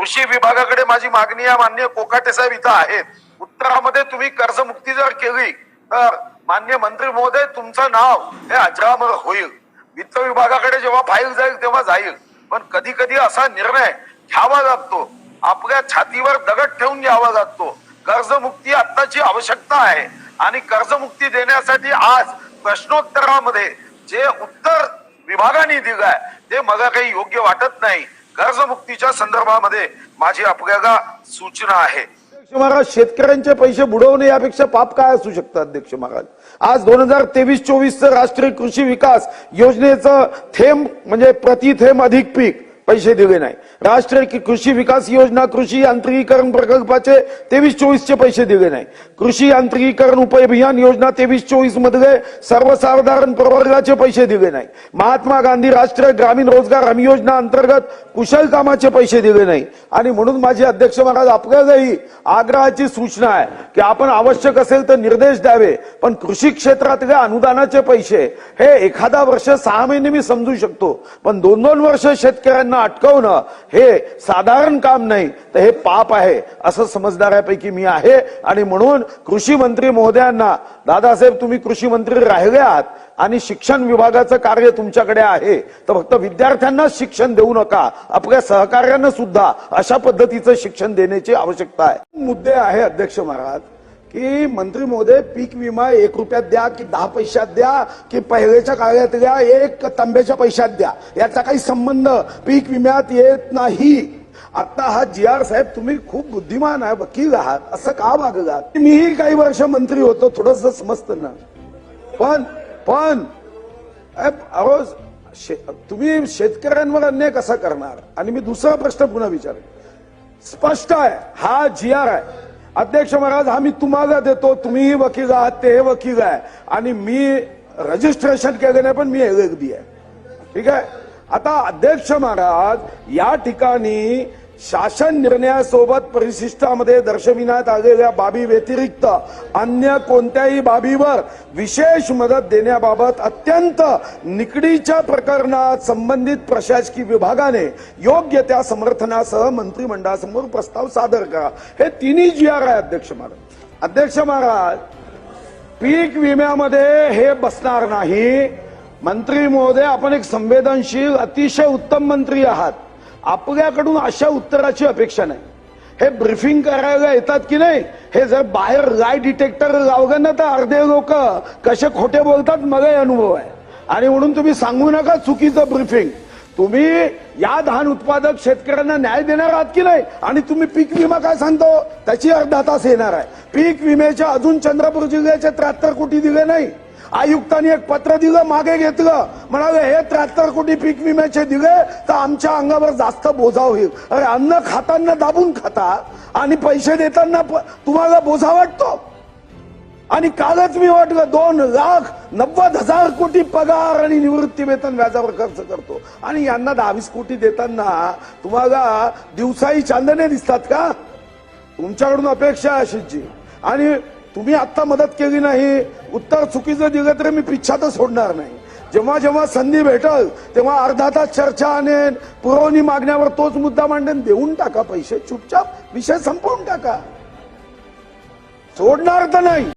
कृषी विभागाकडे माझी मागणी आहे मान्य कोकाटे साहेब इथं आहेत. उत्तरामध्ये तुम्ही कर्जमुक्ती जर केली तर मान्य मंत्री महोदय तुमचं नाव हे अजरामर होईल. वित्त विभागाकडे जेव्हा फाईल जाईल तेव्हा जाईल. पण कधी कधी असा निर्णय घ्यावा लागतो. आपल्या छातीवर दगड ठेवून घ्यावा लागतो. कर्जमुक्ती आत्ताची आवश्यकता आहे. आणि कर्जमुक्ती देण्यासाठी आज प्रश्नोत्तरामध्ये जे उत्तर विभागाने दिलं आहे ते मला काही योग्य वाटत नाही. कर्जमुक्तीच्या संदर्भामध्ये माझी आपल्याला सूचना आहे. अध्यक्ष महाराज शेतकऱ्यांचे पैसे बुडवणे यापेक्षा पाप काय असू शकतं अध्यक्ष महाराज? आज दोन हजार तेवीस चोवीसचं राष्ट्रीय कृषी विकास योजनेचं थेंब म्हणजे प्रति थेंब अधिक पीक. पैसे दिले नाही. राष्ट्रीय कृषी विकास योजना कृषी यांत्रिकीकरण प्रकल्पाचे तेवीस चोवीसचे पैसे दिले नाही. कृषी यांत्रिकीकरण उपअभियान योजना तेवीस चोवीस मधले सर्वसाधारण प्रवर्गाचे पैसे दिले नाही. महात्मा गांधी राष्ट्रीय ग्रामीण रोजगार हमी योजना अंतर्गत कुशल कामाचे पैसे दिले नाही. आणि म्हणून माझे अध्यक्ष महाराज आपल्यालाही आग्रहाची सूचना आहे की आपण आवश्यक असेल तर निर्देश द्यावे पण कृषी क्षेत्रातल्या अनुदानाचे पैसे हे एखादा वर्ष सहा महिने मी समजू शकतो पण दोन दोन वर्ष शेतकऱ्यांना अटकवणं हे साधारण काम नाही तर हे पाप आहे असं समजणाऱ्यापैकी मी आहे. आणि म्हणून कृषी मंत्री महोदयांना दादासाहेब तुम्ही कृषी मंत्री राहिले आहात आणि शिक्षण विभागाचं कार्य तुमच्याकडे आहे तर फक्त विद्यार्थ्यांनाच शिक्षण देऊ नका आपल्या सहकार्यांना सुद्धा अशा पद्धतीचं शिक्षण देण्याची आवश्यकता आहे. मुद्दे आहे अध्यक्ष महाराज. की मंत्री महोदय पीक विमा एक रुपयात द्या की दहा पैशात द्या की पहिलेच्या काळात द्या एक तांब्याच्या पैशात द्या. याचा काही संबंध पीक विम्यात येत नाही. आता हा जी आर साहेब तुम्ही खूप बुद्धिमान आहे वकील आहात असं का वागलात? मीही काही वर्ष मंत्री होतो थोडस समजतं ना. पण पण अरोज शे- तुम्ही शेतकऱ्यांवर अन्याय कसा करणार? आणि मी दुसरा प्रश्न पुन्हा विचारेन. स्पष्ट आहे हा जी आर आहे. अध्यक्ष महाराज हा मी तुम्हाला देतो. तुम्हीही वकील आहात ते वकील आहे. आणि मी रजिस्ट्रेशन केलं नाही पण मी अगदी आहे. ठीक आहे? आता अध्यक्ष महाराज या ठिकाणी शासन निर्णयासोबत परिशिष्टामध्ये दर्शविण्यात आलेल्या बाबी व्यतिरिक्त अन्य कोणत्याही बाबीवर विशेष मदत देण्याबाबत अत्यंत निकडीच्या प्रकरणात संबंधित प्रशासकीय विभागाने योग्य त्या समर्थनासह मंत्रिमंडळासमोर प्रस्ताव सादर करा. हे तिन्ही जी आर आहे अध्यक्ष महाराज. अध्यक्ष महाराज पीक विम्यामध्ये हे बसणार नाही. मंत्री महोदय आपण एक संवेदनशील अतिशय उत्तम मंत्री आहात. आपल्याकडून अशा उत्तराची अपेक्षा नाही. हे ब्रीफिंग करायला येतात की नाही हे जर बाहेर लाय डिटेक्टर लावलं ना तर अर्धे लोक कसे खोटे बोलतात मलाही अनुभव आहे. आणि म्हणून तुम्ही सांगू नका चुकीचं ब्रीफिंग तुम्ही या धान उत्पादक शेतकऱ्यांना न्याय देणार आहात की नाही? आणि तुम्ही पीक विमा काय सांगतो? त्याची अर्धा तास येणार आहे. पीक विम्याच्या अजून चंद्रपूर जिल्ह्याचे त्र्याहत्तर कोटी दिले नाही. आयुक्तांनी एक पत्र दिलं मागे घेतलं. म्हणाले हे त्र्याहत्तर कोटी पीक विम्याचे दिले तर आमच्या अंगावर जास्त बोजा होईल. अरे अन्न खाताना दाबून खाता आणि पैसे देताना प- तुम्हाला बोजा वाटतो. आणि कालच मी वाटलं दोन लाख नव्वद हजार कोटी पगार आणि निवृत्ती वेतन व्याजावर खर्च करतो. आणि यांना दहावीस कोटी देताना तुम्हाला दिवसाही चांदणे दिसतात का? तुमच्याकडून अपेक्षा आहे अशीची आणि तुम्ही आता मदत केली नाही उत्तर चुकीचं दिलं तरी मी पिच्छातच सोडणार नाही. जेव्हा जेव्हा संधी भेटल तेव्हा अर्धा तास चर्चा आणेन पुरवणी मागण्यावर तोच मुद्दा मांडेन देऊन टाका पैसे चुपचाप विषय संपवून टाका. सोडणार तर नाही.